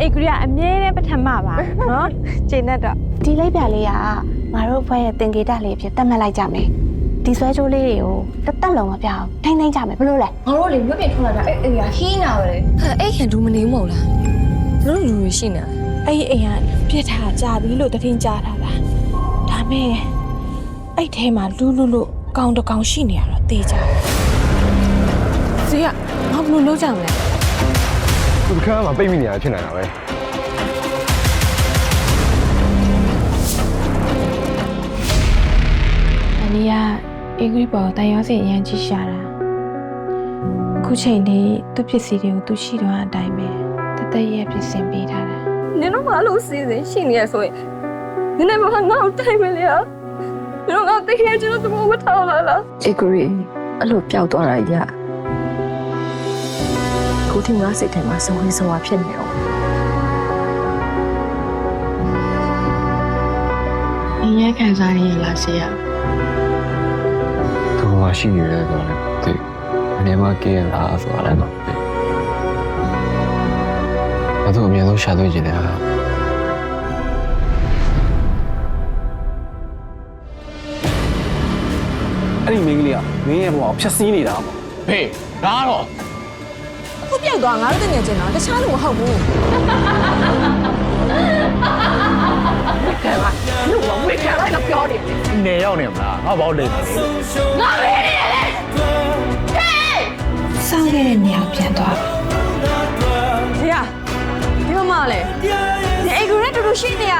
အိတ်ကူရအမြဲတမ်းပထမပါနော်ချိန်နဲ့တော့ဒီလိုက်ပြလေးကငါတို့ဘွဲရဲ့တင်ကေတလေးအဖြစ်တတ်မှတ်လိုက်ကြမယ်ဒီဆွဲချိုးလေးတွေကိုတစ်သက်လုံးမပြောင်းထိမ့်သိမ့်ကြမယ်ဘယ်လိုလဲငါတို့လေဝက်ပြင်ထွက်လာတာအဲ့အေးရဟင်းနာပဲဟဲ့အဲ့ဟန်ဒူမနေမဟုတ်လားတို့လူတွေရှိနေအဲ့ဒီအိမ်ကပြစ်ထားကြပြီလို့တထင်ကြားထားတာဒါမဲ့အဲ့ထဲမှာလူလူလို့ကောင်တကောင်ရှိနေရတော့တေးကြတယ်ဈေးကငါဘယ်လိုလုပ်ကြမလဲ သူတစ်ခါမှပိတ်မိနေရဖြစ်နေတာပဲအနီးကအေဂရီပေါ်တန်ရောစင်အရန်ကြီးရှာတာအခုချိန်လေးသူ့ပစ္စည်းတွေကိုသူရှိတော့အတိုင်းပဲတသက်ရဲ့ပြင်ဆင်ပေးထားတာနင်တို့ဘာလို့စီစဉ်ရှိနေရဆိုရင်နင်လည်းမငါ့ကိုတိုင်မလဲဟာနင်တို့ငါတကယ်ကျွန်တော်တမမထားလာလားအေဂရီအဲ့လိုပျောက်သွားတာရ ကိုတီငါစိတ်ထဲမှာစဝေးစဝါဖြစ်နေအောင်။ညီရခံစားရလားဆေးရသူကမှရှိနေတယ်ဆိုတော့လည်းဒီအနေမှာကဲလာဆိုတာလည်းတော့ဒီအဲ့တော့အများဆုံးရှာတွေ့ကြတယ်ဟာအဲ့ဒီမိန်းကလေးကမင်းရဲ့ဘဝကိုဖျက်ဆီးနေတာပေါ့ဖေးဒါကတော့ ခုပျောက်သွားငါတို့တငယ်ချင်းတော့တခြားလူမဟုတ်ဘူးနေရောက်နေမလားငါဘောက်လိမ့်မယ်။စောင့်ခဲ့တဲ့နေရာပြန်သွားပါဖေရဒီမမလဲဒီအိမ်ကူနဲ့တူတူရှိနေရ